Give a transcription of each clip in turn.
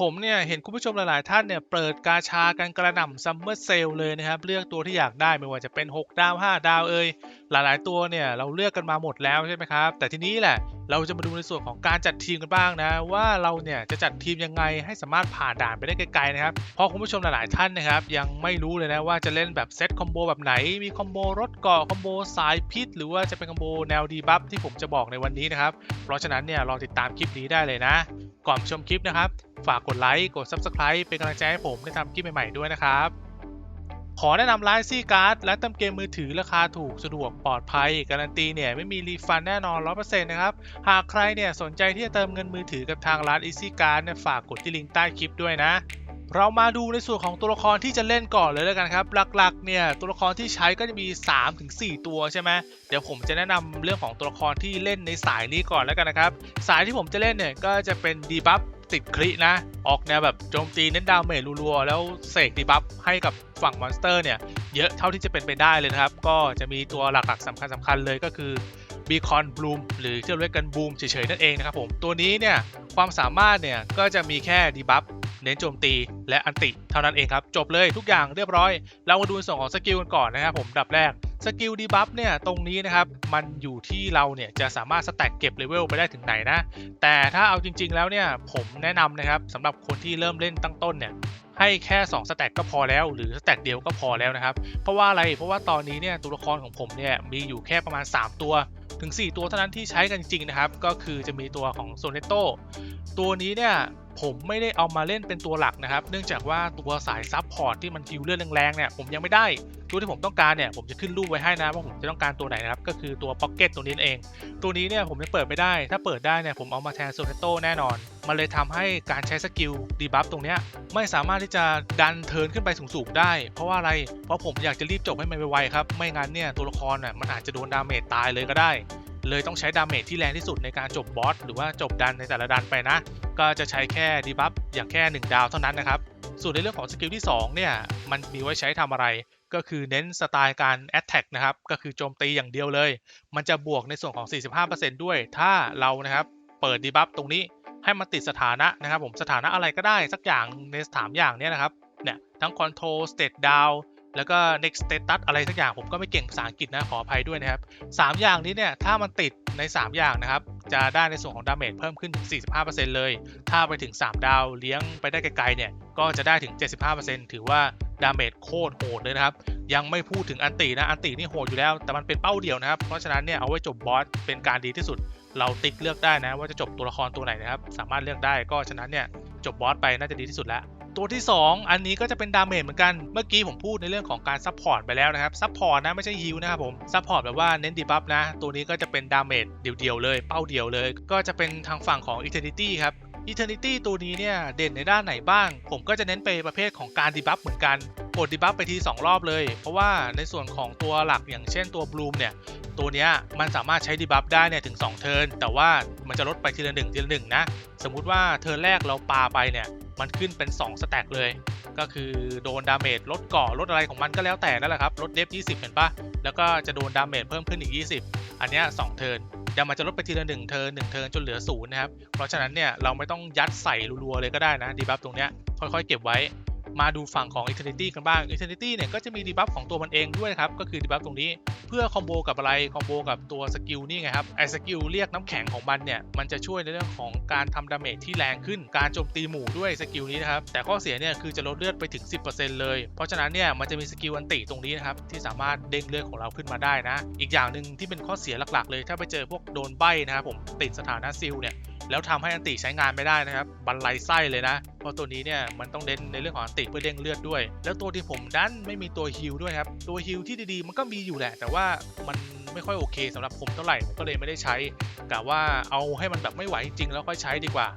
ผมเนี่ยเห็นคุณผู้ชมหลายๆ ท่านเนี่ยเปิดกาชากันกระหน่ำซัมเมอร์เซลเลยนะครับเลือกตัวที่อยากได้ไม่ว่าจะเป็น 6 ดาว 5 ดาวเอ่ยหลายๆ ตัวเนี่ยเราเลือกกันมาหมดแล้วใช่ไหมครับ แต่ทีนี้แหละ เราจะมาดูในส่วนของการจัดทีมกันบ้างนะ ว่าเราเนี่ยจะจัดทีมยังไงให้สามารถผ่านด่านไปได้ไกลๆนะครับเพราะคุณผู้ชมหลายๆท่านนะครับยังไม่รู้เลยนะว่าจะเล่นแบบเซตคอมโบแบบไหนมีคอมโบรถเกาะคอมโบสายพิษ หรือว่าจะเป็นคอมโบแนวดีบัฟที่ผมจะบอกในวันนี้นะครับเพราะฉะนั้นเนี่ยรองติดตามคลิปนี้ได้เลยนะ ก่อนชมคลิปนะครับ ฝากกดไลค์กด Subscribe เป็นกำลังใจให้ผมได้ทำคลิปใหม่ๆด้วยนะครับ ขอแนะนำไลน์ซี่การ์ดและเติมเกมมือถือราคาถูกสะดวกปลอดภัย การันตีเนี่ยไม่มีรีฟันแน่นอน 100%นะครับ หากใครเนี่ยสนใจที่จะเติมเงินมือถือกับทางร้าน Easy Card เนี่ยฝากกดที่ลิงก์ใต้คลิปด้วยนะ เรามาดูในส่วนของตัวละครที่จะเล่นก่อนเลยแล้วกันครับ หลักๆเนี่ยตัวละครที่ใช้ก็จะมี 3-4 ตัวใช่ไหมเดี๋ยวผมจะแนะนำเรื่องของตัวละครที่เล่นในสายนี้ก่อนแล้วกันนะครับสายที่ผมจะเล่นเนี่ยก็จะเป็นดีบัฟ ติดคลินะ ออกแนวแบบโจมตีเน้นดาเมจรัวๆ แล้วเสกดีบัฟให้กับฝั่งมอนสเตอร์เนี่ย เยอะเท่าที่จะเป็นไปได้เลยนะครับ ก็จะมีตัวหลักๆสำคัญสคัญๆเลยก็คือบีคอนบลูมหรือที่เรียกกันบูมเฉยๆนั่นเองนะครับผม ตัวนี้เนี่ย ความสามารถเนี่ย ก็จะมีแค่ดีบัฟเน้นโจมตีและอันติเท่านั้นเองครับ จบเลยทุกอย่างเรียบร้อย เรามาดูส่วนของสกิลกันก่อนนะครับผมดับแรก สกิลดีบัฟเนี่ยตรงนี้นะครับมันอยู่ที่เราเนี่ยจะสามารถสแต็กเก็บเลเวลไปได้ถึงไหนนะ แต่ถ้าเอาจริง ๆ แล้วเนี่ยผมแนะนำนะครับสำหรับคนที่เริ่มเล่นตั้งต้นเนี่ยให้แค่2สแต็กก็พอแล้ว หรือสแต็กเดียวก็พอแล้วนะครับ เพราะว่าอะไรเพราะว่าตอนนี้เนี่ยตัวละครของผมเนี่ยมีอยู่แค่ประมาณ 3 ตัวถึง 4 ตัวเท่านั้นที่ใช้กันจริงนะครับ ก็คือจะมีตัวของโซเนโตตัวนี้เนี่ย ผมไม่ได้เอามาเล่นเป็นตัวหลักนะครับ เนื่องจากว่าตัวสายซับพอร์ตที่มันฮิวเลือดแรงๆเนี่ยผมยังไม่ได้ตัวที่ผมต้องการเนี่ยผมจะขึ้นรูปไว้ให้นะว่าผมจะต้องการตัวไหนนะครับก็คือตัวพ็อกเก็ตตัวนี้เอง ตัวนี้เนี่ยผมยังเปิดไม่ได้ ถ้าเปิดได้เนี่ยผมเอามาแทนโซเนโตแน่นอน มันเลยทำให้การใช้สกิลดีบัฟตรงเนี้ยไม่สามารถที่จะดันเทิร์นขึ้นไปสูงๆได้ เพราะว่าอะไรเพราะผมอยากจะรีบจบให้มันไวๆครับไม่งั้นเนี่ยตัวละครน่ะมันอาจจะโดนดาเมจตายเลยก็ได้ เลยต้องใช้ดาเมจที่แรงที่สุดในการจบบอสหรือว่าจบดันในแต่ละดันไปนะ ก็จะใช้แค่ดีบัฟอย่างแค่ 1 ดาวเท่านั้นนะครับ ส่วนในเรื่องของสกิลที่ 2 เนี่ย มันมีไว้ใช้ทำอะไร ก็คือเน้นสไตล์การ Attack นะครับ ก็คือโจมตีอย่างเดียวเลย มันจะบวกในส่วนของ 45%ด้วย ถ้าเรานะครับเปิดดีบัฟตรงนี้ให้มันติดสถานะนะครับผมสถานะอะไรก็ได้สักอย่างในสามอย่างเนี้ยนะครับเนี่ยทั้ง Control State Down แล้วก็ next status อะไรสักอย่างผมก็ไม่เก่งภาษาอังกฤษนะขออภัยด้วยนะครับ 3 อย่างนี้เนี่ยถ้ามันติดใน 3 อย่างนะครับ จะได้ในส่วนของดาเมจเพิ่มขึ้นถึง 45%เลย ถ้าไปถึง 3 ดาวเลี้ยงไปได้ไกลๆเนี่ยก็จะได้ถึง 75%ถือว่าดาเมจโคตรโหดเลยนะครับ ยังไม่พูดถึงอันตีนะอันตีนี่โหดอยู่แล้ว แต่มันเป็นเป้าเดียวนะครับ เพราะฉะนั้นเนี่ยเอาไว้จบบอสเป็นการดีที่สุด เราติ๊กเลือกได้นะ ว่าจะจบตัวละครตัวไหนนะครับสามารถเลือกได้ก็ฉะนั้นเนี่ยจบบอสไปน่าจะดีที่สุดแล้ว ตัวที่ 2 อันนี้ก็จะเป็นดาเมจเหมือนกัน เมื่อกี้ผมพูดในเรื่องของการซัพพอร์ตไปแล้วนะครับ ซัพพอร์ตนะไม่ใช่ฮิวนะครับผม ซัพพอร์ตแบบว่าเน้นดีบัฟนะ ตัวนี้ก็จะเป็นดาเมจเดียวๆเลย เป้าเดียวเลย ก็จะเป็นทางฝั่งของ Eternity ครับ Eternity ตัวนี้เนี่ยเด่นในด้านไหนบ้าง ผมก็จะเน้นไปประเภทของการดีบัฟเหมือนกัน กดดีบัฟไปที 2 รอบเลย เพราะว่าในส่วนของตัวหลักอย่างเช่นตัวบลูมเนี่ย ตัวเนี้ยมันสามารถใช้ดีบัฟได้เนี่ยถึง 2 เทิร์นแต่ว่ามันจะลดไปทีละหนึ่งทีละหนึ่งนะ สมมุติว่าเทิร์นแรกเราปาไปเนี่ย มันขึ้นเป็น 2 สแต็กเลย ก็คือโดนดาเมจลดเกาะลดอะไรของมันก็แล้วแต่นั่นแหละครับลดเดฟ20 เห็นปะแล้วก็จะโดนดาเมจเพิ่มขึ้นอีก 20 อันเนี้ย2เทิร์นเดี๋ยวมันจะลดไปทีละ1เทิร์น1เทิร์นจนเหลือศูนย์นะครับเพราะฉะนั้นเนี่ยเราไม่ต้องยัดใส่รัวๆเลยก็ได้นะดีบัฟตรงเนี้ยค่อยๆ เก็บไว้ มาดูฝั่งของ Eternity กันบ้าง Eternity เนี่ยก็จะมีดีบัฟของตัวมันเองด้วยครับ ก็คือดีบัฟตรงนี้เพื่อคอมโบกับอะไร คอมโบกับตัวสกิลนี่ไงครับ ไอสกิลเรียกน้ำแข็งของมันเนี่ย มันจะช่วยในเรื่องของการทำดาเมจที่แรงขึ้น การโจมตีหมู่ด้วยสกิลนี้นะครับ แต่ข้อเสียเนี่ยคือจะลดเลือดไปถึง 10%เลย เพราะฉะนั้นเนี่ยมันจะมีสกิลอันติตรงนี้นะครับ ที่สามารถเด้งเลือดของเราขึ้นมาได้นะ อีกอย่างหนึ่งที่เป็นข้อเสียหลักๆ เลย ถ้าไปเจอพวกโดนใบนะครับผมติดสถานะซิลเนี่ย แล้วทำให้อันติใช้งานไม่ได้นะครับบันไลไส้เลยนะ เพราะตัวนี้เนี่ยมันต้องเน้นในเรื่องของอันติเพื่อเด้งเลือดด้วย แล้วตัวที่ผมดันไม่มีตัวฮิลด้วยครับตัวฮิลที่ดีๆ มันก็มีอยู่แหละ แต่ว่ามันไม่ค่อยโอเคสำหรับผมเท่าไหร่ก็เลยไม่ได้ใช้กะว่าเอาให้มันแบบไม่ไหวจริงแล้วค่อยใช้ดีกว่า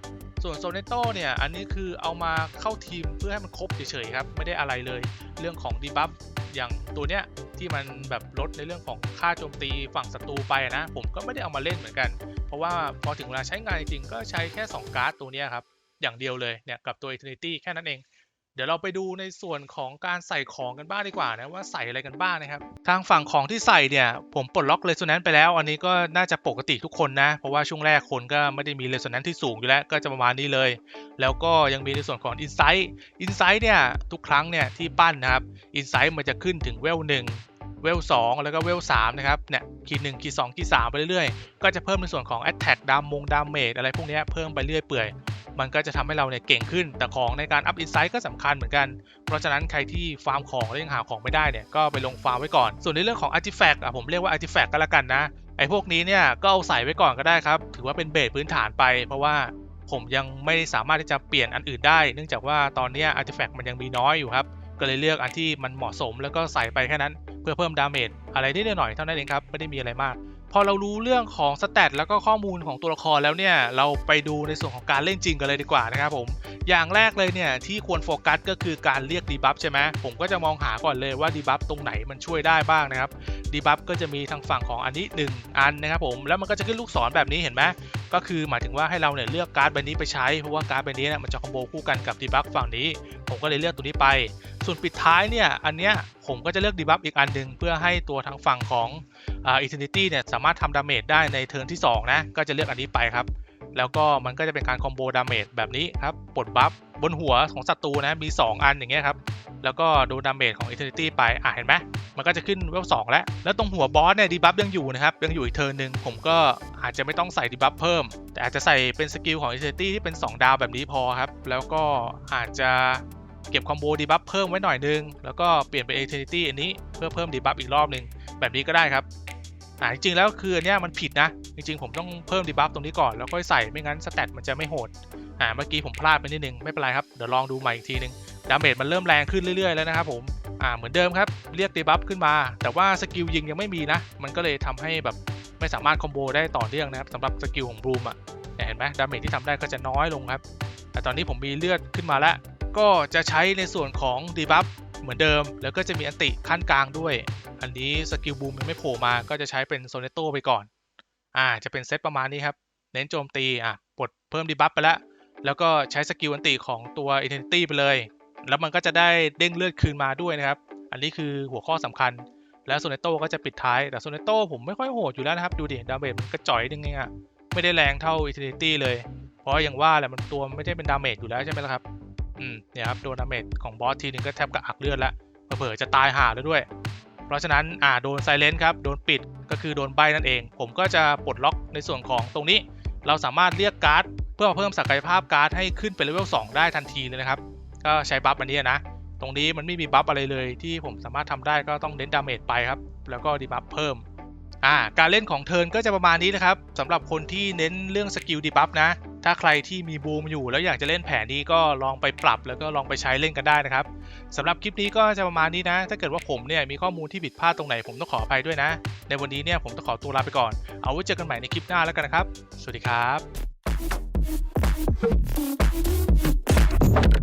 ส่วนโซเนโตเนี่ย อันนี้คือเอามาเข้าทีมเพื่อให้มันครบเฉยๆครับ ไม่ได้อะไรเลย เรื่องของดีบัฟอย่างตัวเนี้ยที่มันแบบลดในเรื่องของค่าโจมตีฝั่งศัตรูไปนะ ผมก็ไม่ได้เอามาเล่นเหมือนกัน เพราะว่าพอถึงเวลาใช้งานจริงก็ใช้แค่ 2 การ์ดตัวเนี้ยครับ อย่างเดียวเลยเนี่ยกับตัว Eternity แค่นั้นเอง เดี๋ยวเราไปดูในส่วนของการใส่ของกันบ้างดีกว่านะว่าใส่อะไรกันบ้างนะครับ ทางฝั่งของที่ใส่เนี่ย ผมปลดล็อกเร s โ n น n นไปแล้ว อันนี้ก็น่าจะปกติทุกคนนะ เพราะว่าช่วงแรกคนก็ไม่ได้มีเร s โ n น n นที่สูงอยู่แล้ว ก็จะประมาณนี้เลย แล้วก็ยังมีในส่วนของ Insight Insight เนี่ย ทุกครั้งเนี่ยที่ปั้นนะครับ Insight มันจะขึ้นถึงเวลหนึ่งเวลสองแล้วก็เวลสามนะครับ เนี่ยขีดหนึ่งขีดสองขีดสามไปเรื่อยๆ ก็จะเพิ่มในส่วนของ Attack ดามงดามเมจอะไรพวกนี้เพิ่มไปเรื่อยเปื่อย มันก็จะทำให้เราเนี่ยเก่งขึ้น แต่ของในการอัพอินไซต์ก็สำคัญเหมือนกัน เพราะฉะนั้นใครที่ฟาร์มของแล้วยังหาของไม่ได้เนี่ยก็ไปลงฟาร์มไว้ก่อน ส่วนในเรื่องของอาร์ติแฟกต์อะผมเรียกว่าอาร์ติแฟกต์ก็แล้วกันนะ ไอ้พวกนี้เนี่ยก็เอาใส่ไว้ก่อนก็ได้ครับ ถือว่าเป็นเบสพื้นฐานไป เพราะว่าผมยังไม่สามารถที่จะเปลี่ยนอันอื่นได้ เนื่องจากว่าตอนนี้อาร์ติแฟกต์มันยังมีน้อยอยู่ครับ ก็เลยเลือกอันที่มันเหมาะสมแล้วก็ใส่ไปแค่นั้น เพื่อเพิ่มดาเมจอะไรนิดหน่อยเท่านั้นเองครับ ไม่ได้มีอะไรมาก พอเรารู้เรื่องของสแตทแล้วก็ข้อมูลของตัวละครแล้วเนี่ย เราไปดูในส่วนของการเล่นจริงกันเลยดีกว่านะครับผม อย่างแรกเลยเนี่ยที่ควรโฟกัสก็คือการเรียกดีบัฟใช่ไหมผมก็จะมองหาก่อนเลยว่าดีบัฟตรงไหนมันช่วยได้บ้างนะครับดีบัฟก็จะมีทางฝั่งของอันนี้ 1 อันนะครับผม แล้วมันก็จะขึ้นลูกศรแบบนี้เห็นไหมก็คือหมายถึงว่าให้เราเนี่ยเลือกการ์ดใบนี้ไปใช้เพราะว่าการ์ดใบนี้เนี่ยมันจะคอมโบคู่กันกับดีบัฟฝั่งนี้ ผมก็เลยเลือกตัวนี้ไปส่วนปิดท้ายเนี่ย อันเนี้ยผมก็จะเลือกดีบัฟอีกอันหนึ่งเพื่อให้ตัวทางฝั่งของอินทินิตี้เนี่ยสามารถทำดาเมจได้ในเทิร์นที่ 2 นะ ก็จะเลือกอันนี้ไปครับ แล้วก็มันก็จะเป็นการคอมโบดาเมจแบบนี้ครับปลดบัฟบนหัวของศัตรูนะ มี 2 อันอย่างเงี้ยครับ แล้วก็ดนดาเมจของอินทินิตี้ไป อะเห็นไหมมันก็จะขึ้นเวลสองแล้ว แล้วตรงหัวบอสเนี่ยดีบัฟยังอยู่นะครับ ยังอยู่อีกเทิร์นหนึ่งผมก็อาจจะไม่ต้องใส่ดีบัฟเพิ่ม แต่อาจจะใส่เป็นสกิลของอินทินิตี้ที่เป็น 2 ดาวแบบนี้พอครับ แล้วก็อาจจะ เก็บคอมโบดีบัฟเพิ่มไว้หน่อยนึง แล้วก็เปลี่ยนเป็น Eternity อันนี้เพื่อเพิ่มดีบัฟอีกรอบนึงแบบนี้ก็ได้ครับอ่าจริงๆแล้วคืออันเนี้ยมันผิดนะ จริงๆผมต้องเพิ่มดีบัฟตรงนี้ก่อนแล้วค่อยใส่ไม่งั้นสแตทมันจะไม่โหดอ่าเมื่อกี้ผมพลาดไปนิดนึงไม่เป็นไรครับเดี๋ยวลองดูใหม่อีกทีนึงดาเมจมันเริ่มแรงขึ้นเรื่อยๆแล้วนะครับผมอ่าเหมือนเดิมครับเรียกดีบัฟขึ้นมา แต่ว่าสกิลยิงยังไม่มีนะ มันก็เลยทำให้แบบไม่สามารถคอมโบได้ต่อเนื่องนะครับสำหรับสกิลของบลูมอะเห็นไหมดาเมจที่ทำได้ก็จะน้อยลงครับแต่ตอนนี้ผมมีเลือดขึ้นมาแล้ว ก็จะใช้ในส่วนของดีบัฟเหมือนเดิม แล้วก็จะมีอันติขั้นกลางด้วย อันนี้สกิลบูมยังไม่โผล่มา ก็จะใช้เป็นโซเนโตไปก่อน อ่า จะเป็นเซตประมาณนี้ครับ เน้นโจมตี อะปลดเพิ่มดีบัฟไปแล้ว แล้วก็ใช้สกิลอันติของตัว Identity ไปเลย แล้วมันก็จะได้เด้งเลือดคืนมาด้วยนะครับ อันนี้คือหัวข้อสำคัญ แล้วโซเนโตก็จะปิดท้าย แต่โซเนโตผมไม่ค่อยโหดอยู่แล้วนะครับ ดูดิ ดาเมจมันกระจ่อยนึงเองอะไม่ได้แรงเท่า Eternity เลย เพราะอย่างว่าแหละมันตัวไม่ได้เป็นดาเมจอยู่แล้วใช่ไหมล่ะครับ อืมเนี่ยครับโดนดาเมจของบอสทีนึงก็แทบกระอักเลือดแล้วเผลอจะตายห่าแล้วด้วย เพราะฉะนั้นอ่าโดนไซเลนต์ครับโดนปิดก็คือโดนใบนั่นเอง ผมก็จะปลดล็อกในส่วนของตรงนี้ เราสามารถเรียกการ์ดเพื่อเพิ่มศักยภาพการ์ดให้ขึ้นเป็นเลเวล2ได้ทันทีเลยนะครับ ก็ใช้บัฟอันนี้นะ ตรงนี้มันไม่มีบัฟอะไรเลยที่ผมสามารถทำได้ก็ต้องเน้นดาเมจไปครับ แล้วก็ดีบัฟเพิ่ม อ่าการเล่นของเทิร์นก็จะประมาณนี้นะครับสำหรับคนที่เน้นเรื่องสกิลดีบัฟนะ ถ้าใครที่มีบูมอยู่แล้วอยากจะเล่นแผนนี้ก็ลองไปปรับแล้วก็ลองไปใช้เล่นกันได้นะครับสำหรับคลิปนี้ก็จะประมาณนี้นะ ถ้าเกิดว่าผมเนี่ยมีข้อมูลที่ผิดพลาดตรงไหนผมต้องขออภัยด้วยนะ ในวันนี้เนี่ยผมต้องขอตัวลาไปก่อน เอาไว้เจอกันใหม่ในคลิปหน้าแล้วกันนะครับ สวัสดีครับ